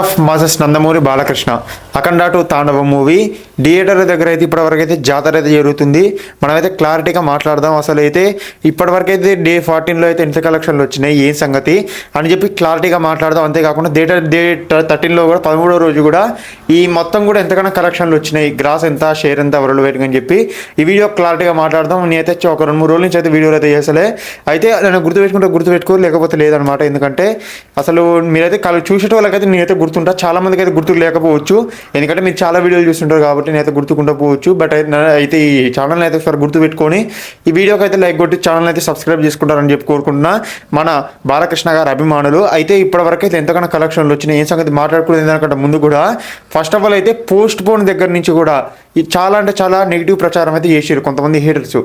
enough masses Nandamuri Balakrishna. Akhanda two Tandava movie. Theatre దగ్గర అయితే ఇప్పటివరకు అయితే జాతర అయితే జరుగుతుంది. మనమైతే క్లారిటీగా మాట్లాడదాం. అసలు అయితే ఇప్పటివరకు అయితే డే ఫార్టీన్లో అయితే ఎంత కలెక్షన్లు వచ్చినాయి? ఏం సంగతి? అని చెప్పి క్లారిటీగా మాట్లాడదాం. అంతేకాకుండా థియేటర్ డే థర్టీన్లో కూడా పదమూడో రోజు కూడా ఈ మొత్తం కూడా ఎంతకన్నా కలెక్షన్లు వచ్చినాయి. గ్రాస్ ఎంత షేర్ ఎంత వరల్డ్ వైడ్ అని చెప్పి ఈ వీడియో క్లారిటీగా మాట్లాడదాం. నేనైతే ఒక రెండు మూడు రోజుల నుంచి అయితే వీడియోలు అయితే చేసలే అయితే నేను గుర్తుపెట్టుకుంటే గుర్తుపెట్టుకో లేకపోతే లేదనమాట. ఎందుకంటే అసలు మీరైతే కలు చూసేట వాళ్ళకైతే నేనైతే గుర్తుంటా చాలా మందికి అయితే గుర్తుకు లేకపోవచ్చు. ఎందుకంటే మీరు చాలా వీడియోలు చూస్తుంటారు కాబట్టి నేనైతే గుర్తుకుంటా పోవచ్చు. బట్ అయితే ఈ ఛానల్ అయితే ఒకసారి గుర్తుపెట్టుకొని ఈ వీడియోకి అయితే లైక్ కొట్టి ఛానల్ అయితే సబ్స్క్రైబ్ చేసుకుంటారని చెప్పి కోరుకుంటున్నా. మన బాలకృష్ణ గారి అభిమానులు. అయితే ఇప్పటివరకు అయితే ఎంతకన్నా కలెక్షన్లు వచ్చినాయి. ఏం సంగతి మాట్లాడుకునేది దానికంటే ముందు కూడా ఫస్ట్ ఆఫ్ ఆల్ అయితే పోస్ట్ పోన్ దగ్గర నుంచి కూడా ఈ చాలా అంటే చాలా నెగిటివ్ ప్రచారం అయితే చేసారు కొంతమంది హీటర్స్.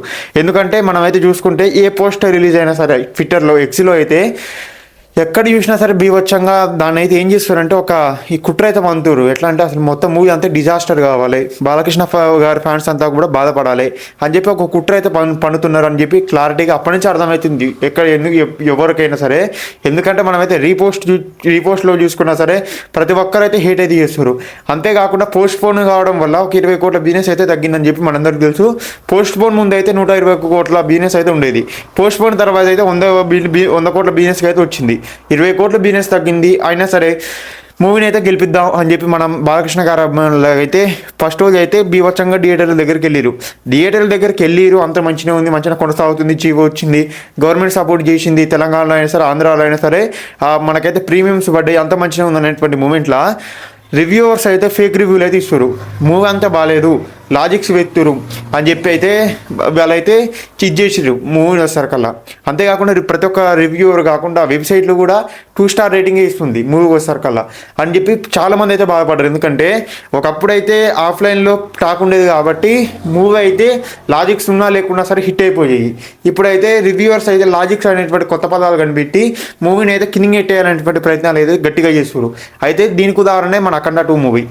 ఎందుకంటే మనం అయితే చూసుకుంటే ఏ పోస్టర్ రిలీజ్ అయినా సరే ట్విట్టర్లో ఎక్స్లో అయితే ఎక్కడ చూసినా సరే బీవచ్చంగా దాన్ని అయితే ఏం చేస్తారంటే ఒక ఈ కుట్ర అయితే మంతురు ఎట్లా అంటే అసలు మొత్తం మూవీ అంతా డిజాస్టర్ కావాలి. బాలకృష్ణ గారి ఫ్యాన్స్ అంతా కూడా బాధపడాలి. అని చెప్పి ఒక కుట్ర అయితే పన్ పన్నుతున్నారు అని చెప్పి క్లారిటీగా అప్పటి నుంచి అర్థమవుతుంది ఎక్కడ ఎందుకు ఎవరికైనా సరే. ఎందుకంటే మనమైతే రీపోస్ట్ రీపోస్ట్లో చూసుకున్నా సరే ప్రతి ఒక్కరైతే హేట్ అయితే చేస్తారు అంతేకాకుండా పోస్ట్ పోన్ కావడం వల్ల ఒక ఇరవై కోట్ల బిజినెస్ అయితే తగ్గిందని చెప్పి మనందరికీ తెలుసు. పోస్ట్ పోన్ ముందు అయితే నూట ఇరవై కోట్ల బిజినెస్ అయితే ఉండేది. పోస్ట్ పోన్ తర్వాత అయితే వంద వంద కోట్ల బిజినెస్కి అయితే వచ్చింది. ఇరవై కోట్ల బిజినెస్ తగ్గింది. అయినా సరే మూవీని అయితే గెలిపిద్దాం అని చెప్పి మనం బాలకృష్ణ గారు అయితే ఫస్ట్ రోజు అయితే బీవచ్చంగా థియేటర్ల దగ్గరికి వెళ్ళారు. థియేటర్ల దగ్గరికి వెళ్ళిరు అంత మంచిగా ఉంది మంచిగా కొనసాగుతుంది జీవో వచ్చింది. గవర్నమెంట్ సపోర్ట్ చేసింది తెలంగాణలో అయినా సరే ఆంధ్రాలో అయినా సరే మనకైతే ప్రీమియమ్స్ పడ్డాయి అంత మంచిగా ఉంది అనేటువంటి మూమెంట్లో రివ్యూవర్స్ అయితే ఫేక్ రివ్యూలు అయితే ఇస్తారు మూవీ అంతా బాగాలేదు లాజిక్స్ వెతురు అని చెప్పి అయితే వాళ్ళైతే చిట్ చేసిర్రు. మూవీ వచ్చేసరికల్లా అంతేకాకుండా ప్రతి ఒక్క రివ్యూవర్ కాకుండా వెబ్సైట్లు కూడా టూ స్టార్ రేటింగ్ ఇస్తుంది. మూవీ వచ్చేసరికల్లా అని చెప్పి చాలామంది అయితే బాధపడ్డారు. ఎందుకంటే ఒకప్పుడైతే ఆఫ్లైన్లో టాక్ ఉండేది కాబట్టి మూవీ అయితే లాజిక్స్ ఉన్నా లేకున్నా సరే హిట్ అయిపోయాయి. ఇప్పుడైతే రివ్యూవర్స్ అయితే లాజిక్స్ అనేటువంటి కొత్త పదాలు కనిపెట్టి మూవీని అయితే కింగ్ ఎట్టేయాలనేటువంటి ప్రయత్నాలు అయితే గట్టిగా చేస్తారు అయితే దీనికి ఉదాహరణే మన అఖండ టూ మూవీ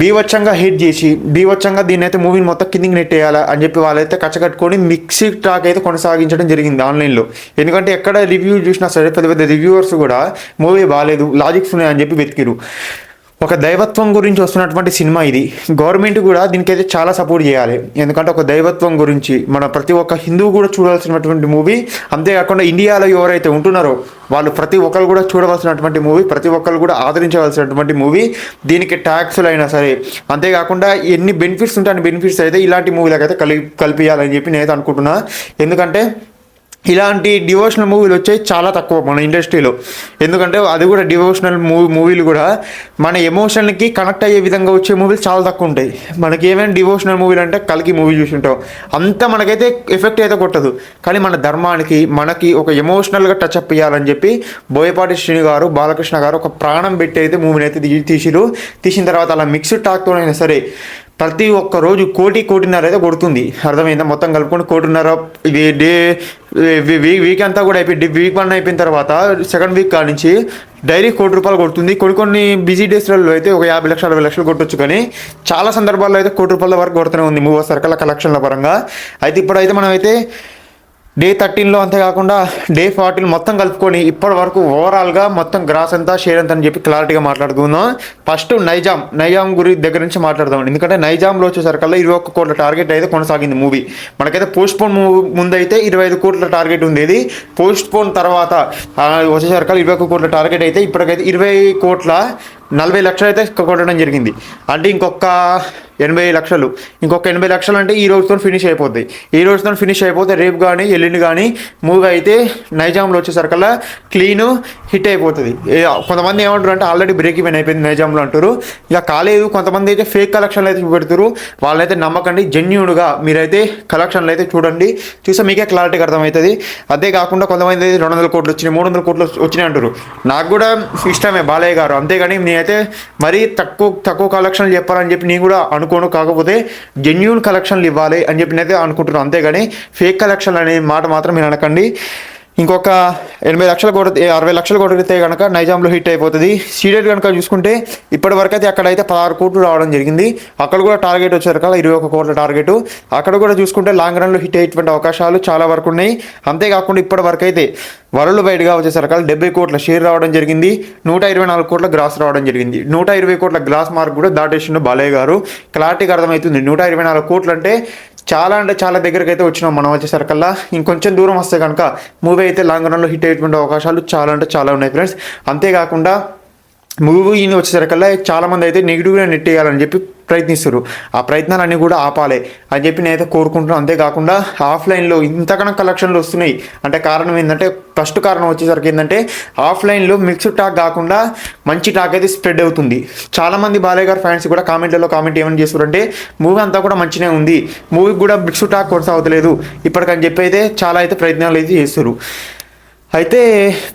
బీవచ్చంగా హిట్ చేసి బీవచ్చంగా దీన్ని అయితే మూవీని మొత్తం కిందికి నెట్టేయాలా అని చెప్పి వాళ్ళైతే కచ్చకట్టుకొని మిక్సీ టాక్ అయితే కొనసాగించడం జరిగింది ఆన్లైన్లో. ఎందుకంటే ఎక్కడ రివ్యూ చూసినా సరే పెద్ద పెద్ద రివ్యూవర్స్ కూడా మూవీ బాగాలేదు లాజిక్స్ ఉన్నాయని చెప్పి వెతికిరు ఒక దైవత్వం గురించి వస్తున్నటువంటి సినిమా ఇది. గవర్నమెంట్ కూడా దీనికైతే చాలా సపోర్ట్ చేయాలి. ఎందుకంటే ఒక దైవత్వం గురించి మన ప్రతి ఒక్క హిందువు కూడా చూడాల్సినటువంటి మూవీ అంతేకాకుండా ఇండియాలో ఎవరైతే ఉంటున్నారో వాళ్ళు ప్రతి ఒక్కరు కూడా చూడవలసినటువంటి మూవీ ప్రతి ఒక్కరు కూడా ఆదరించవలసినటువంటి మూవీ దీనికి ట్యాక్స్లు అయినా సరే. అంతేకాకుండా ఎన్ని బెనిఫిట్స్ ఉంటాయి బెనిఫిట్స్ అయితే ఇలాంటి మూవీలకైతే అయితే కలి కల్పించాలని చెప్పి నేనైతే అనుకుంటున్నా. ఎందుకంటే ఇలాంటి డివోషనల్ మూవీలు వచ్చాయి చాలా తక్కువ మన ఇండస్ట్రీలో ఎందుకంటే అది కూడా డివోషనల్ మూవీ మూవీలు కూడా మన ఎమోషన్కి కనెక్ట్ అయ్యే విధంగా వచ్చే మూవీలు చాలా తక్కువ ఉంటాయి. మనకి ఏమైనా డివోషనల్ మూవీలు అంటే కలికి మూవీ చూసుంటాం అంత మనకైతే ఎఫెక్ట్ అయితే కొట్టదు. కానీ మన ధర్మానికి మనకి ఒక ఎమోషనల్గా టచ్ అప్ ఇవ్వాలని చెప్పి బోయపాటి శ్రీని గారు బాలకృష్ణ గారు ఒక ప్రాణం పెట్టి అయితే మూవీని అయితే తీసిరు తీసిన తర్వాత అలా మిక్స్డ్ టాక్తోనైనా సరే ప్రతి ఒక్క రోజు కోటి కోటిన్నర అయితే కొడుతుంది. అర్థమైందా? మొత్తం కలుపుకొని కోటిన్నర ఇది డే వీక్ వీక్ అంతా కూడా అయిపోయి వీక్ వన్ అయిపోయిన తర్వాత సెకండ్ వీక్ కాడ నుంచి డైలీ కోటి రూపాయలు కొడుతుంది. కొన్ని కొన్ని బిజీ డేస్లలో అయితే ఒక యాభై లక్షలు అరవై లక్షలు కొట్టొచ్చు కానీ చాలా సందర్భాల్లో అయితే కోటి రూపాయల వరకు కొడుతూనే ఉంది. మూవీ సర్కల్ కలెక్షన్ల పరంగా. అయితే ఇప్పుడైతే మనం అయితే డే థర్టీన్లో అంతేకాకుండా డే ఫార్టీన్ మొత్తం కలుపుకొని ఇప్పటి వరకు ఓవరాల్గా మొత్తం గ్రాస్ అంతా షేర్ అంతా అని చెప్పి క్లారిటీగా మాట్లాడుకుందాం. ఫస్ట్ నైజాం నైజాం గురి దగ్గర నుంచి మాట్లాడదాం. ఎందుకంటే నైజాంలో వచ్చేసరికల్లా ఇరవై ఒక్క కోట్ల టార్గెట్ అయితే కొనసాగింది మూవీ మనకైతే పోస్ట్ పోన్ ముందు ఇరవై ఐదు కోట్ల టార్గెట్ ఉండేది. పోస్ట్ పోన్ తర్వాత వచ్చేసరికల్లా ఇరవై ఒక్క కోట్ల టార్గెట్ అయితే ఇప్పటికైతే ఇరవై కోట్ల నలభై లక్షలు అయితే కొట్టడం జరిగింది. అంటే ఇంకొక ఎనభై లక్షలు. ఇంకొక ఎనభై లక్షలు అంటే ఈ రోజుతో ఫినిష్ అయిపోతాయి ఈ రోజుతో ఫినిష్ అయిపోతే రేపు కానీ ఎల్లుండి కానీ మూవీ అయితే నైజాంలో వచ్చేసరికల్లా క్లీన్ హిట్ అయిపోతుంది. కొంతమంది ఏమంటారు అంటే ఆల్రెడీ బ్రేక్ ఈవెన్ అయిపోయింది నైజాంలో అంటారు. ఇక కాలేదు. కొంతమంది అయితే ఫేక్ కలెక్షన్లు అయితే చూపెడతారు. వాళ్ళైతే నమ్మకండి. జెన్యున్గా మీరైతే కలెక్షన్లు అయితే చూడండి. చూస్తే మీకే క్లారిటీగా అర్థమవుతుంది. అదే కాకుండా కొంతమంది అయితే రెండు వందల కోట్లు వచ్చినాయి మూడు వందల కోట్లు వచ్చినాయి అంటారు. నాకు కూడా ఇష్టమే బాలయ్య గారు. అంతేగాని నేనైతే మరీ తక్కువ తక్కువ కలెక్షన్లు చెప్పాలని చెప్పి నేను కూడా అనుకోను. కాకపోతే జెన్యున్ కలెక్షన్లు ఇవ్వాలి అని చెప్పి నేనైతే అనుకుంటున్నాను. అంతేగాని ఫేక్ కలెక్షన్ అనే మాట మాత్రం మీరు అనకండి. ఇంకొక ఎనభై లక్షలు కొడితే అరవై లక్షలు కొడితే కనుక నైజాంలో హిట్ అయిపోతుంది. సీడెడ్ కనుక చూసుకుంటే ఇప్పటి వరకు అయితే అక్కడైతే పదహారు కోట్లు రావడం జరిగింది. అక్కడ కూడా టార్గెట్ వచ్చారు కదా ఇరవై ఒక కోట్ల టార్గెట్. అక్కడ కూడా చూసుకుంటే లాంగ్ రన్లో హిట్ అయ్యేటువంటి అవకాశాలు చాలా వరకు ఉన్నాయి. అంతేకాకుండా ఇప్పటి వరకు అయితే వరల్డ్ వైడ్గా వచ్చేసరికి డెబ్బై కోట్ల షేర్ రావడం జరిగింది. నూట ఇరవై నాలుగు కోట్ల గ్రాస్ రావడం జరిగింది. నూట ఇరవై కోట్ల గ్రాస్ మార్క్ కూడా దాటేసిండు బాలయ్య గారు. క్లారిటీగా అర్థమవుతుంది. నూట ఇరవై నాలుగు కోట్లు అంటే చాలా అంటే చాలా దగ్గరికి అయితే వచ్చినాం. మనం వచ్చేసరికల్లా ఇంకొంచెం దూరం వస్తే కనుక మూవీ అయితే లాంగ్ రన్లో హిట్ అయ్యేటువంటి అవకాశాలు చాలా అంటే చాలా ఉన్నాయి ఫ్రెండ్స్. అంతేకాకుండా మూవీని వచ్చేసరికల్లా చాలామంది అయితే నెగిటివ్గా నెట్టేయాలని చెప్పి ప్రయత్నిస్తారు ఆ ప్రయత్నాలన్నీ కూడా ఆపాలి అని చెప్పి నేనైతే కోరుకుంటున్నాను అంతేకాకుండా ఆఫ్లైన్లో ఇంతకన్నా కలెక్షన్లు వస్తున్నాయి. అంటే కారణం ఏంటంటే ఫస్ట్ కారణం వచ్చేసరికి ఏంటంటే ఆఫ్లైన్లో మిక్స్డ్ టాక్ కాకుండా మంచి టాక్ అయితే స్ప్రెడ్ అవుతుంది. చాలామంది బాలయ్య గారు ఫ్యాన్స్ కూడా కామెంట్లలో కామెంట్ ఏమని చేస్తారంటే మూవీ అంతా కూడా మంచిగా ఉంది. మూవీకి కూడా మిక్స్డ్ టాక్ కొనసాగలేదు ఇప్పటికని చెప్పి అయితే చాలా అయితే ప్రయత్నాలు అయితే చేస్తారు అయితే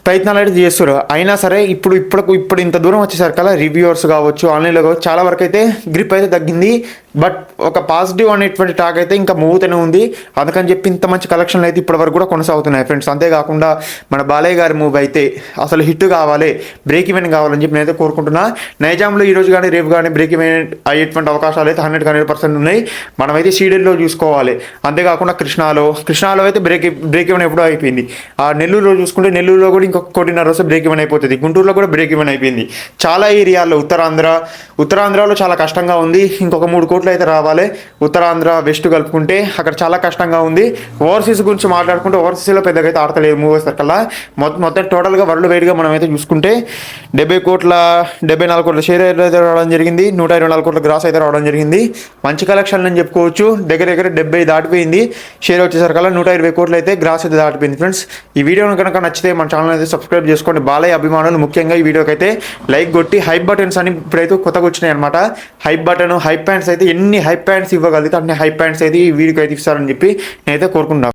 ప్రయత్నాలు అయితే చేస్తారు అయినా సరే ఇప్పుడు ఇప్పుడు ఇప్పుడు ఇంత దూరం వచ్చేసరికల్లా రివ్యూవర్స్ కావచ్చు ఆన్లైన్లో కావచ్చు చాలా వరకు అయితే గ్రిప్ అయితే తగ్గింది. బట్ ఒక పాజిటివ్ అనేటువంటి టాక్ అయితే ఇంకా మూవ్తోనే ఉంది. అందుకని చెప్పి ఇంత మంచి కలెక్షన్లు అయితే ఇప్పటి వరకు కూడా కొనసాగుతున్నాయి ఫ్రెండ్స్. అంతేకాకుండా మన బాలయ్య గారి మూవ్ అయితే అసలు హిట్ కావాలి బ్రేక్ ఈవెన్ కావాలని చెప్పి నేనైతే కోరుకుంటున్నా. నైజాంలో ఈ రోజు కానీ రేపు కానీ బ్రేక్ ఈవెన్ అయ్యేటువంటి అవకాశాలు అయితే హండ్రెడ్ హండ్రెడ్ పర్సెంట్ ఉన్నాయి. మనమైతే సీడెల్లో చూసుకోవాలి. అంతేకాకుండా కృష్ణాలో కృష్ణాలో అయితే బ్రేక్ బ్రేక్ ఈవెన్ ఎప్పుడో అయిపోయింది. ఆ నెల్లూరులో చూసుకుంటే నెల్లూరులో కూడా ఇంకొక కోటిన్నర రోజు బ్రేక్ ఈవెన్ అయిపోతుంది. గుంటూరులో కూడా బ్రేక్ ఈవెన్ అయిపోయింది. చాలా ఏరియాల్లో ఉత్తరాంధ్ర ఉత్తరాంధ్రలో చాలా కష్టంగా ఉంది. ఇంకొక మూడు కోట్లు అయితే రావాలి. ఉత్తరాంధ్ర వెస్ట్ కలుపుకుంటే అక్కడ చాలా కష్టంగా ఉంది. ఓవర్సీస్ గురించి మాట్లాడుకుంటే ఓవర్సీస్లో పెద్దగా అయితే ఆడతలేదు మూవీస్ కల్లా మొత్తం మొత్తం టోటల్గా వరల్డ్ వైడ్గా మనం అయితే చూసుకుంటే డెబ్బై కోట్ల డెబ్బై నాలుగు కోట్ల షేర్ అయితే రావడం జరిగింది. నూట ఇరవై నాలుగు కోట్ల గ్రాస్ అయితే రావడం జరిగింది. మంచి కలెక్షన్ అని చెప్పుకోవచ్చు. దగ్గర దగ్గర డెబ్బై దాటిపోయింది. షేర్ వచ్చేసరికల్లా నూట ఇరవై కోట్లు అయితే గ్రాస్ అయితే దాటిపోయింది ఫ్రెండ్స్. ఈ వీడియో కనుక నచ్చితే మన ఛానల్ అయితే సబ్స్క్రైబ్ చేసుకోండి. బాలయ్య అభిమానులు ముఖ్యంగా ఈ వీడియోకి అయితే లైక్ కొట్టి హైప్ బటన్స్ అని ఇప్పుడైతే కొత్తగా వచ్చినాయి అనమాట హైప్ బటన్ హైప్ ప్యాంట్స్ అయితే ఎన్ని హై ప్యాంట్స్ ఇవ్వగలిగితే అన్ని హై ప్యాంట్స్ అయితే ఈ వీడియోకి అయితే ఇస్తారని చెప్పి నేనైతే కోరుకుంటున్నాను